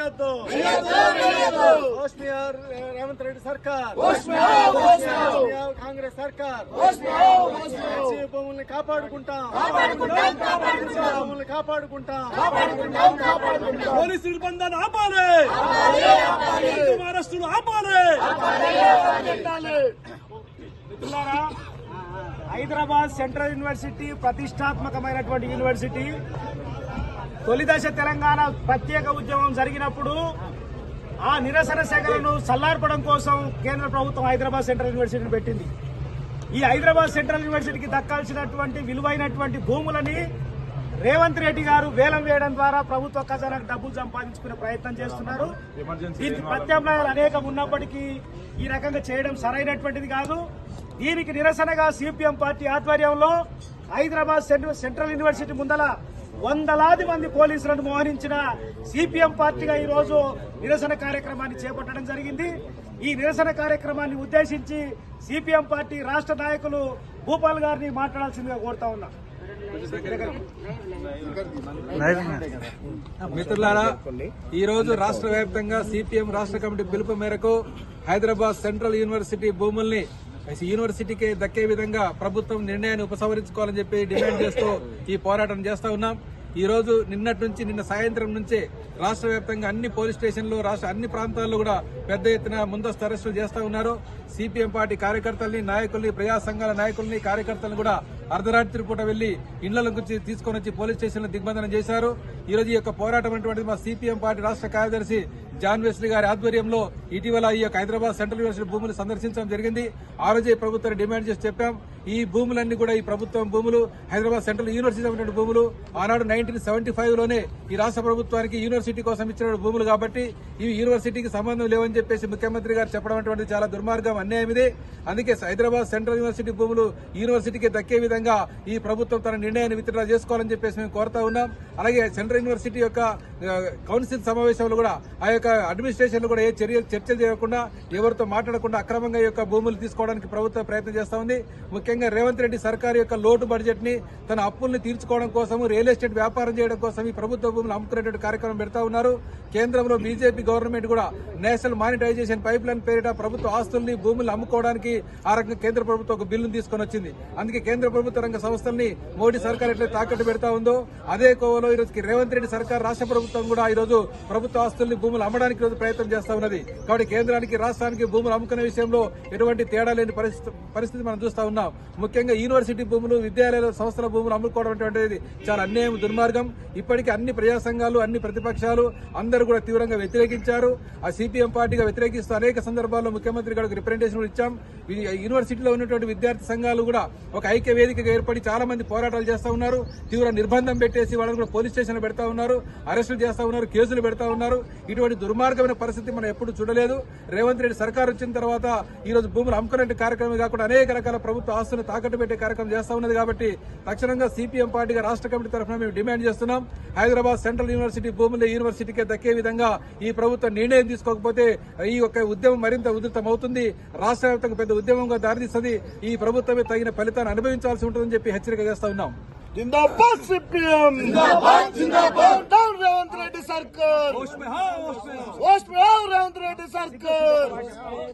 వేయొద్దు రేవంత్ రెడ్డి సర్కార్. కాంగ్రెస్ సర్కార్. భూముల్ని కాపాడుకుంటాం. భూముల్ని కాపాడుకుంటాం. పోలీసు నిర్బంధాన్ని ఆపాలి. మహారాష్ట్రులు ఆపాలి. మిత్రులారా హైదరాబాద్ సెంట్రల్ యూనివర్సిటీ ప్రతిష్టాత్మకమైనటువంటి యూనివర్సిటీ. తొలిదశ తెలంగాణ ప్రత్యేక ఉద్యమం జరిగినప్పుడు ఆ నిరసన శాఖలను సల్లార్పడం కోసం కేంద్ర ప్రభుత్వం హైదరాబాద్ సెంట్రల్ యూనివర్సిటీని పెట్టింది. ఈ హైదరాబాద్ సెంట్రల్ యూనివర్సిటీకి దక్కాల్సినటువంటి విలువైనటువంటి భూములని రేవంత్ రెడ్డి గారు వేలం వేయడం ద్వారా ప్రభుత్వ ఖజానాకు డబ్బులు సంపాదించుకునే ప్రయత్నం చేస్తున్నారు. దీనికి ప్రత్యామ్నాయాలు అనేకం ఉన్నప్పటికీ ఈ రకంగా చేయడం సరైనటువంటిది కాదు. దీనికి నిరసనగా సిపిఎం పార్టీ ఆధ్వర్యంలో హైదరాబాద్ సెంట్రల్ యూనివర్సిటీ ముందల వందలాది మంది పోలీసులను మోహరించిన సిపిఎం పార్టీగా ఈరోజు నిరసన కార్యక్రమాన్ని చేపట్టడం జరిగింది. ఈ నిరసన కార్యక్రమాన్ని ఉద్దేశించి సిపిఎం పార్టీ రాష్ట్ర నాయకులు భూపాల్ గారిని మాట్లాడాల్సిందిగా కోరుతా ఉన్నా. మిత్రులారా ఈరోజు రాష్ట్ర వ్యాప్తంగా సిపిఎం రాష్ట్ర కమిటీ పిలుపు మేరకు హైదరాబాద్ సెంట్రల్ యూనివర్సిటీ భూముల్ని యూనివర్సిటీకి దక్కే విధంగా ప్రభుత్వం నిర్ణయాన్ని ఉపసంహరించుకోవాలని చెప్పి డిమాండ్ చేస్తూ ఈ పోరాటం చేస్తూ ఉన్నాం. ఈ రోజు నిన్నటి నుంచి నిన్న సాయంత్రం నుంచే రాష్ట్ర వ్యాప్తంగా అన్ని పోలీస్ స్టేషన్లు రాష్ట్ర అన్ని ప్రాంతాల్లో కూడా పెద్ద ఎత్తున ముందస్తు అరెస్టులు చేస్తూ ఉన్నారు. సిపిఎం పార్టీ కార్యకర్తల్ని నాయకుల్ని ప్రజా సంఘాల నాయకుల్ని కార్యకర్తలను కూడా అర్ధరాత్రి పూట వెళ్ళి ఇండ్ల నుంచి తీసుకొని వచ్చి పోలీస్ స్టేషన్లో దిగ్బంధనం చేశారు. ఈ రోజు ఈ యొక్క పోరాటం అనేటువంటిది మా సిపిఎం పార్టీ రాష్ట్ర కార్యదర్శి జాన్ వెస్లీ గారి ఆధ్వర్యంలో ఇటీవల ఈ యొక్క హైదరాబాద్ సెంట్రల్ యూనివర్సిటీ భూములు సందర్శించడం జరిగింది. ఆ రోజే ప్రభుత్వాన్ని డిమాండ్ చేసి చెప్పాం. ఈ భూములన్నీ కూడా ఈ ప్రభుత్వం భూములు హైదరాబాద్ సెంట్రల్ యూనివర్సిటీ భూములు. ఆనాడు నైన్టీన్ సెవెంటీ ఫైవ్లోనే ఈ రాష్ట్ర ప్రభుత్వానికి యూనివర్సిటీ కోసం ఇచ్చిన భూములు కాబట్టి ఇవి యూనివర్సిటీకి సంబంధం లేవని చెప్పేసి ముఖ్యమంత్రి గారు చెప్పడం అటువంటి చాలా దుర్మార్గం అన్యాయం ఇది. అందుకే హైదరాబాద్ సెంట్రల్ యూనివర్సిటీ భూములు యూనివర్సిటీకి దక్కే విధంగా ఈ ప్రభుత్వం తన నిర్ణయాన్ని విత్డ్రా చేసుకోవాలని చెప్పేసి మేము కోరుతా ఉన్నాం. అలాగే సెంట్రల్ యూనివర్సిటీ యొక్క కౌన్సిల్ సమావేశంలో కూడా ఆ యొక్క అడ్మినిస్ట్రేషన్ కూడా ఏ చర్యలు చర్చలు చేయకుండా ఎవరితో మాట్లాడకుండా అక్రమంగా ఈ యొక్క భూములు తీసుకోవడానికి ప్రభుత్వం ప్రయత్నం చేస్తా ఉంది. ముఖ్య ముఖ్యంగా రేవంత్ రెడ్డి సర్కార్ యొక్క లోటు బడ్జెట్ని తన అప్పుల్ని తీర్చుకోవడం కోసం రియల్ ఎస్టేట్ వ్యాపారం చేయడం కోసం ఈ ప్రభుత్వ భూములు అమ్ముకునేటువంటి కార్యక్రమం పెడతా ఉన్నారు. కేంద్రంలో బీజేపీ గవర్నమెంట్ కూడా నేషనల్ మానిటైజేషన్ పైప్ లైన్ పేరిట ప్రభుత్వ ఆస్తుల్ని భూములు అమ్ముకోవడానికి ఆ రకంగా కేంద్ర ప్రభుత్వం ఒక బిల్లును తీసుకొని వచ్చింది. అందుకే కేంద్ర ప్రభుత్వ రంగ సంస్థల్ని మోడీ సర్కార్ ఎట్లా తాకట్టు పెడతా ఉందో అదే కోవలో ఈ రోజుకి రేవంత్ రెడ్డి సర్కార్ రాష్ట్ర ప్రభుత్వం కూడా ఈ రోజు ప్రభుత్వ ఆస్తుల్ని భూములు అమ్మడానికి రోజు ప్రయత్నం చేస్తా ఉన్నది. కాబట్టి కేంద్రానికి రాష్ట్రానికి భూములు అమ్ముకునే విషయంలో ఎటువంటి తేడా లేని పరిస్థితి పరిస్థితి మనం చూస్తా ఉన్నాం. ముఖ్యంగా యూనివర్సిటీ భూములు విద్యాలయాల సంస్థల భూములు అమ్ముకోవడం అనేటువంటిది చాలా అన్యాయం దుర్మార్గం. ఇప్పటికీ అన్ని ప్రజా సంఘాలు అన్ని ప్రతిపక్షాలు అందరూ కూడా తీవ్రంగా వ్యతిరేకించారు. ఆ సిపిఎం పార్టీగా వ్యతిరేకిస్తూ అనేక సందర్భాల్లో ముఖ్యమంత్రి గారికి రిప్రజెంటేషన్ ఇచ్చాం. ఈ యూనివర్సిటీలో ఉన్నటువంటి విద్యార్థి సంఘాలు కూడా ఒక ఐక్య వేదికగా ఏర్పడి చాలా మంది పోరాటాలు చేస్తూ ఉన్నారు. తీవ్ర నిర్బంధం పెట్టేసి వాళ్ళని కూడా పోలీస్ స్టేషన్ పెడతా ఉన్నారు. అరెస్టులు చేస్తూ ఉన్నారు కేసులు పెడతా ఉన్నారు. ఇటువంటి దుర్మార్గమైన పరిస్థితి మనం ఎప్పుడు చూడలేదు. రేవంత్ రెడ్డి సర్కార్ వచ్చిన తర్వాత ఈ రోజు భూములు అమ్ముకునే కార్యక్రమం కాకుండా అనేక రకాల ప్రభుత్వ ఆస్తులను తాకట్టు పెట్టే కార్యక్రమం చేస్తా ఉన్నది కాబట్టి తక్షణంగా సిపిఎం పార్టీగా రాష్ట్ర కమిటీ తరఫున మేము డిమాండ్ చేస్తున్నాం హైదరాబాద్ సెంట్రల్ యూనివర్సిటీ భూములు యూనివర్సిటీకి దక్కే విధంగా ఈ ప్రభుత్వం నిర్ణయం తీసుకోకపోతే ఈ యొక్క ఉద్యమం మరింత ఉధృతం అవుతుంది రాష్ట్ర వ్యాప్తంగా పెద్ద ఉద్యమంగా దారితీస్తుంది ఈ ప్రభుత్వమే తగిన ఫలితాన్ని అనుభవించాల్సి ఉంటుందని చెప్పి హెచ్చరిక చేస్తా ఉన్నాం जिंदाबाद सीपीएम जिंदाबाद जिंदाबाद डाउन रेवंत रेड्डी सरकार होश में हाँ, होश में हाँ। होश में आओ रेवंत रेड्डी सरकार